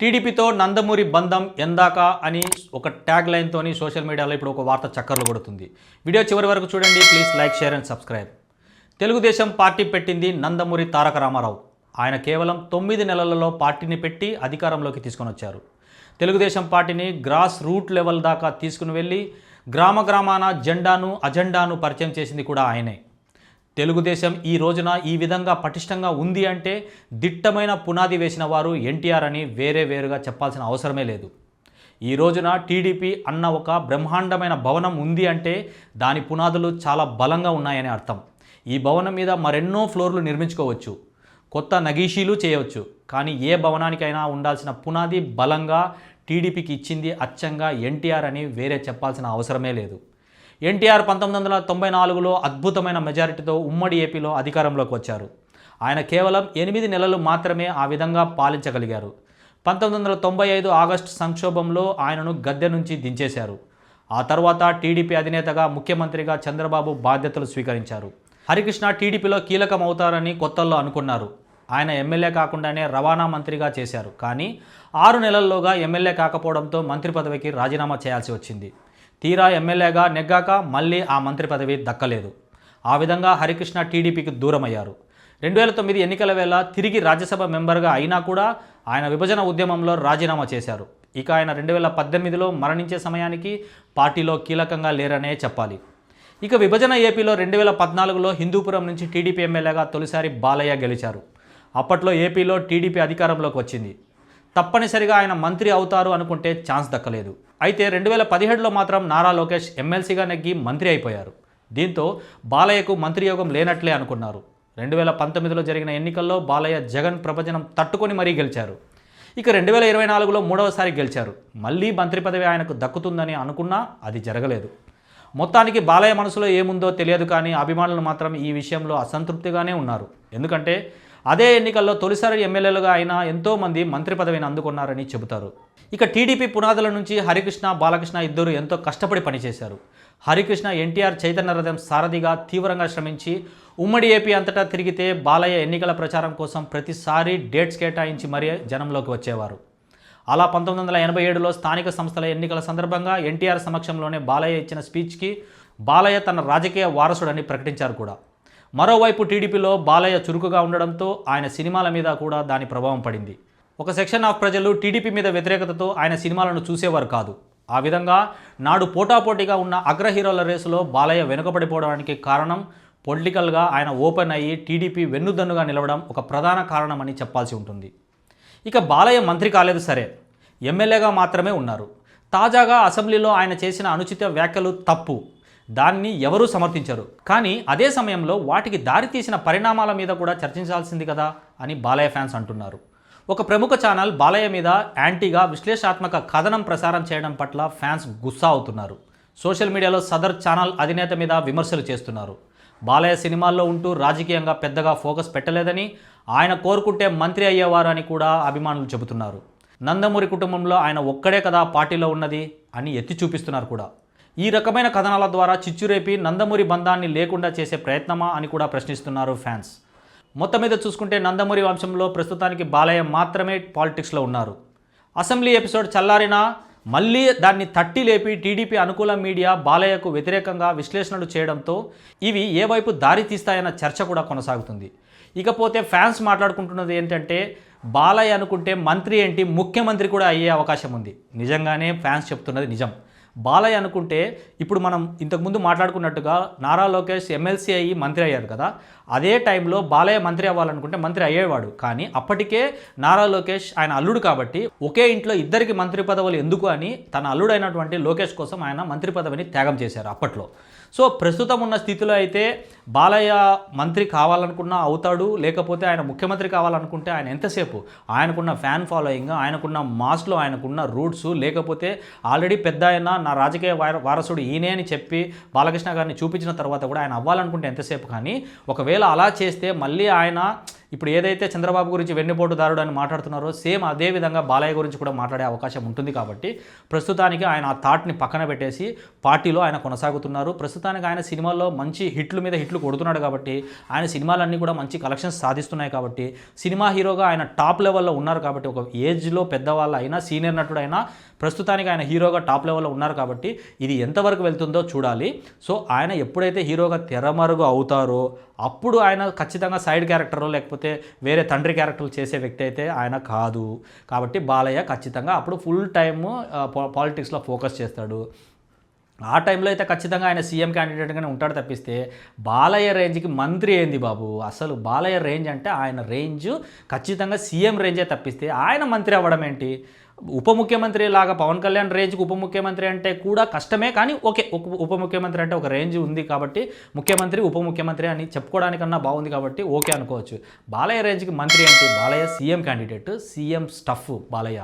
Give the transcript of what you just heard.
టీడీపీతో నందమూరి బంధం ఎందాక అని ఒక ట్యాగ్ లైన్తోని సోషల్ మీడియాలో ఇప్పుడు ఒక వార్త చక్కర్లు కొడుతుంది. వీడియో చివరి వరకు చూడండి please like share and subscribe. Telugu Desam party పెట్టింది నందమూరి తారక రామారావు. ఆయన కేవలం తొమ్మిది నెలలలో పార్టీని పెట్టి అధికారంలోకి తీసుకొని వచ్చారు తెలుగుదేశం పార్టీని గ్రాస్ రూట్ లెవెల్ దాకా తీసుకుని వెళ్ళి గ్రామ గ్రామాన జెండాను అజెండాను పరిచయం చేసింది కూడా ఆయనే. తెలుగుదేశం ఈ రోజున ఈ విధంగా పటిష్టంగా ఉంది అంటే దిట్టమైన పునాది వేసిన వారు ఎన్టీఆర్ అని వేరే వేరుగా చెప్పాల్సిన అవసరమే లేదు. ఈ రోజున టీడీపీ అన్న ఒక బ్రహ్మాండమైన భవనం ఉంది అంటే దాని పునాదులు చాలా బలంగా ఉన్నాయని అర్థం. ఈ భవనం మీద మరెన్నో ఫ్లోర్లు నిర్మించుకోవచ్చు. కొత్త నగీషీలు చేయవచ్చు. కానీ ఏ భవనానికైనా ఉండాల్సిన పునాది బలంగా టీడీపీకి ఇచ్చింది అచ్చంగా ఎన్టీఆర్ అని వేరే చెప్పాల్సిన అవసరమే లేదు. ఎన్టీఆర్ పంతొమ్మిది వందల తొంభై నాలుగులో అద్భుతమైన మెజారిటీతో ఉమ్మడి ఏపీలో అధికారంలోకి వచ్చారు. ఆయన కేవలం ఎనిమిది నెలలు మాత్రమే ఆ విధంగా పాలించగలిగారు. పంతొమ్మిది వందల తొంభై ఐదు ఆగస్టు సంక్షోభంలో ఆయనను గద్దె నుంచి దించేశారు. ఆ తర్వాత టీడీపీ అధినేతగా ముఖ్యమంత్రిగా చంద్రబాబు బాధ్యతలు స్వీకరించారు. హరికృష్ణ టీడీపీలో కీలకం అవుతారని కొత్తల్లో అనుకున్నారు. ఆయన ఎమ్మెల్యే కాకుండానే రవాణా మంత్రిగా చేశారు. కానీ ఆరు నెలల్లోగా ఎమ్మెల్యే కాకపోవడంతో మంత్రి పదవికి రాజీనామా చేయాల్సి వచ్చింది. తీరా ఎమ్మెల్యేగా నెగ్గాక మళ్ళీ ఆ మంత్రి పదవి దక్కలేదు. ఆ విధంగా హరికృష్ణ టీడీపీకి దూరమయ్యారు. రెండు వేల తొమ్మిది ఎన్నికల వేళ తిరిగి రాజ్యసభ మెంబర్గా అయినా కూడా ఆయన విభజన ఉద్యమంలో రాజీనామా చేశారు. ఇక ఆయన రెండు వేల పద్దెనిమిదిలో మరణించే సమయానికి పార్టీలో కీలకంగా లేరనే చెప్పాలి. ఇక విభజన ఏపీలో రెండు వేల పద్నాలుగులో హిందూపురం నుంచి టీడీపీ ఎమ్మెల్యేగా తొలిసారి బాలయ్య గెలిచారు. అప్పట్లో ఏపీలో టీడీపీ అధికారంలోకి వచ్చింది. తప్పనిసరిగా ఆయన మంత్రి అవుతారు అనుకుంటే ఛాన్స్ దక్కలేదు. అయితే రెండు వేల పదిహేడులో మాత్రం నారా లోకేష్ ఎమ్మెల్సీగా నెగ్గి మంత్రి అయిపోయారు. దీంతో బాలయ్యకు మంత్రి యోగం లేనట్లే అనుకున్నారు. రెండు వేల పంతొమ్మిదిలో జరిగిన ఎన్నికల్లో బాలయ్య జగన్ ప్రభజనం తట్టుకొని మరీ గెలిచారు. ఇక రెండు వేల ఇరవై నాలుగులో మూడవసారి గెలిచారు. మళ్ళీ మంత్రి పదవి ఆయనకు దక్కుతుందని అనుకున్నా అది జరగలేదు. మొత్తానికి బాలయ్య మనసులో ఏముందో తెలియదు కానీ అభిమానులు మాత్రం ఈ విషయంలో అసంతృప్తిగానే ఉన్నారు. ఎందుకంటే అదే ఎన్నికల్లో తొలిసారి ఎమ్మెల్యేలుగా అయినా ఎంతోమంది మంత్రి పదవిని అందుకున్నారని చెబుతారు. ఇక టీడీపీ పునాదుల నుంచి హరికృష్ణ బాలకృష్ణ ఇద్దరు ఎంతో కష్టపడి పనిచేశారు. హరికృష్ణ ఎన్టీఆర్ చైతన్య రథం సారథిగా తీవ్రంగా శ్రమించి ఉమ్మడి ఏపీ అంతటా తిరిగితే బాలయ్య ఎన్నికల ప్రచారం కోసం ప్రతిసారి డేట్స్ కేటాయించి మరీ జనంలోకి వచ్చేవారు. అలా పంతొమ్మిది వందల ఎనభై ఏడులో స్థానిక సంస్థల ఎన్నికల సందర్భంగా ఎన్టీఆర్ సమక్షంలోనే బాలయ్య ఇచ్చిన స్పీచ్కి బాలయ్య తన రాజకీయ వారసుడని ప్రకటించారు కూడా. మరోవైపు టీడీపీలో బాలయ్య చురుకుగా ఉండడంతో ఆయన సినిమాల మీద కూడా దాని ప్రభావం పడింది. ఒక సెక్షన్ ఆఫ్ ప్రజలు టీడీపీ మీద వ్యతిరేకతతో ఆయన సినిమాలను చూసేవారు కాదు. ఆ విధంగా నాడు పోటాపోటీగా ఉన్న అగ్ర హీరోల రేసులో బాలయ్య వెనుకబడిపోవడానికి కారణం పొలిటికల్గా ఆయన ఓపెన్ అయ్యి టీడీపీ వెన్నుదన్నుగా నిలవడం ఒక ప్రధాన కారణమని చెప్పాల్సి ఉంటుంది. ఇక బాలయ్య మంత్రి కాలేదు సరే. ఎమ్మెల్యేగా మాత్రమే ఉన్నారు. తాజాగా అసెంబ్లీలో ఆయన చేసిన అనుచిత వ్యాఖ్యలు తప్పు. దాన్ని ఎవరూ సమర్థించరు. కానీ అదే సమయంలో వాటికి దారితీసిన పరిణామాల మీద కూడా చర్చించాల్సింది కదా అని బాలయ్య ఫ్యాన్స్ అంటున్నారు. ఒక ప్రముఖ ఛానల్ బాలయ్య మీద యాంటీగా విశ్లేషాత్మక కథనం ప్రసారం చేయడం పట్ల ఫ్యాన్స్ గుస్సా అవుతున్నారు. సోషల్ మీడియాలో సదర్ ఛానల్ అధినేత మీద విమర్శలు చేస్తున్నారు. బాలయ్య సినిమాల్లో ఉంటూ రాజకీయంగా పెద్దగా ఫోకస్ పెట్టలేదని ఆయన కోరుకుంటే మంత్రి అయ్యేవారు అని కూడా అభిమానులు చెబుతున్నారు. నందమూరి కుటుంబంలో ఆయన ఒక్కడే కదా పార్టీలో ఉన్నది అని ఎత్తి చూపిస్తున్నారు కూడా. ఈ రకమైన కథనాల ద్వారా చిచ్చురేపి నందమూరి బంధాన్ని లేకుండా చేసే ప్రయత్నమా అని కూడా ప్రశ్నిస్తున్నారు ఫ్యాన్స్. మొత్తం మీద చూసుకుంటే నందమూరి వంశంలో ప్రస్తుతానికి బాలయ్య మాత్రమే పాలిటిక్స్లో ఉన్నారు. అసెంబ్లీ ఎపిసోడ్ చల్లారినా మళ్ళీ దాన్ని తట్టి లేపి టీడీపీ అనుకూల మీడియా బాలయ్యకు వ్యతిరేకంగా విశ్లేషణలు చేయడంతో ఇవి ఏ వైపు దారి తీస్తాయన్న చర్చ కూడా కొనసాగుతుంది. ఇకపోతే ఫ్యాన్స్ మాట్లాడుకుంటున్నది ఏంటంటే బాలయ్య అనుకుంటే మంత్రి ఏంటి ముఖ్యమంత్రి కూడా అయ్యే అవకాశం ఉంది. నిజంగానే ఫ్యాన్స్ చెప్తున్నది నిజం. బాలయ్య అనుకుంటే ఇప్పుడు మనం ఇంతకుముందు మాట్లాడుకున్నట్టుగా నారా లోకేష్ ఎమ్మెల్సీ అయ్యి మంత్రి అయ్యారు కదా. అదే టైంలో బాలయ్య మంత్రి అవ్వాలనుకుంటే మంత్రి అయ్యేవాడు. కానీ అప్పటికే నారా లోకేష్ ఆయన అల్లుడు కాబట్టి ఒకే ఇంట్లో ఇద్దరికి మంత్రి పదవులు ఎందుకు అని తన అల్లుడైనటువంటి లోకేష్ కోసం ఆయన మంత్రి పదవిని త్యాగం చేశారు అప్పట్లో. సో ప్రస్తుతం ఉన్న స్థితిలో అయితే బాలయ్య మంత్రి కావాలనుకున్నా అవుతాడు లేకపోతే ఆయన ముఖ్యమంత్రి కావాలనుకుంటే ఆయన ఎంతసేపు? ఆయనకున్న ఫ్యాన్ ఫాలోయింగ్ ఆయనకున్న మాస్లో ఆయనకున్న రూట్స్ లేకపోతే ఆల్రెడీ పెద్ద ఆయన నా రాజకీయ వారసుడు ఈయనే అని చెప్పి బాలకృష్ణ గారిని చూపించిన తర్వాత కూడా ఆయన అవ్వాలనుకుంటే ఎంతసేపు కానీ ఒకవేళ అలా చేస్తే మళ్ళీ ఆయన ఇప్పుడు ఏదైతే చంద్రబాబు గురించి వెన్నుపోటుదారుడు అని మాట్లాడుతున్నారో సేమ్ అదే విధంగా బాలయ్య గురించి కూడా మాట్లాడే అవకాశం ఉంటుంది కాబట్టి ప్రస్తుతానికి ఆయన ఆ థాట్ని పక్కన పెట్టేసి పార్టీలో ఆయన కొనసాగుతున్నారు. ప్రస్తుతానికి ఆయన సినిమాల్లో మంచి హిట్లు మీద హిట్లు కొడుతున్నాడు కాబట్టి ఆయన సినిమాలన్నీ కూడా మంచి కలెక్షన్స్ సాధిస్తున్నాయి కాబట్టి సినిమా హీరోగా ఆయన టాప్ లెవెల్లో ఉన్నారు కాబట్టి ఒక ఏజ్లో పెద్దవాళ్ళు అయినా సీనియర్ నటుడు అయినా ప్రస్తుతానికి ఆయన హీరోగా టాప్ లెవెల్లో ఉన్నారు కాబట్టి ఇది ఎంతవరకు వెళ్తుందో చూడాలి. సో ఆయన ఎప్పుడైతే హీరోగా తెరమరుగు అవుతారో అప్పుడు ఆయన ఖచ్చితంగా సైడ్ క్యారెక్టర్ లేకపోతే వేరే తండ్రి క్యారెక్టర్లు చేసే వ్యక్తి అయితే ఆయన కాదు. కాబట్టి బాలయ్య ఖచ్చితంగా అప్పుడు ఫుల్ టైమ్ పాలిటిక్స్లో ఫోకస్ చేస్తాడు. ఆ టైంలో అయితే ఖచ్చితంగా ఆయన సీఎం క్యాండిడేట్గానే ఉంటాడు తప్పిస్తే బాలయ్య రేంజ్కి మంత్రి ఏంది బాబు? అసలు బాలయ్య రేంజ్ అంటే ఆయన రేంజ్ ఖచ్చితంగా సీఎం రేంజే తప్పిస్తే ఆయన మంత్రి అవ్వడం ఏంటి? ఉప ముఖ్యమంత్రి లాగా పవన్ కళ్యాణ్ రేంజ్కి ఉప ముఖ్యమంత్రి అంటే కూడా కష్టమే కానీ ఓకే ఉప ముఖ్యమంత్రి అంటే ఒక రేంజ్ ఉంది కాబట్టి ముఖ్యమంత్రి ఉప ముఖ్యమంత్రి అని చెప్పుకోవడానికన్నా బాగుంది కాబట్టి ఓకే అనుకోవచ్చు. బాలయ్య రేంజ్కి మంత్రి ఏంటి? Balayya CM candidate CM stuff Balayya.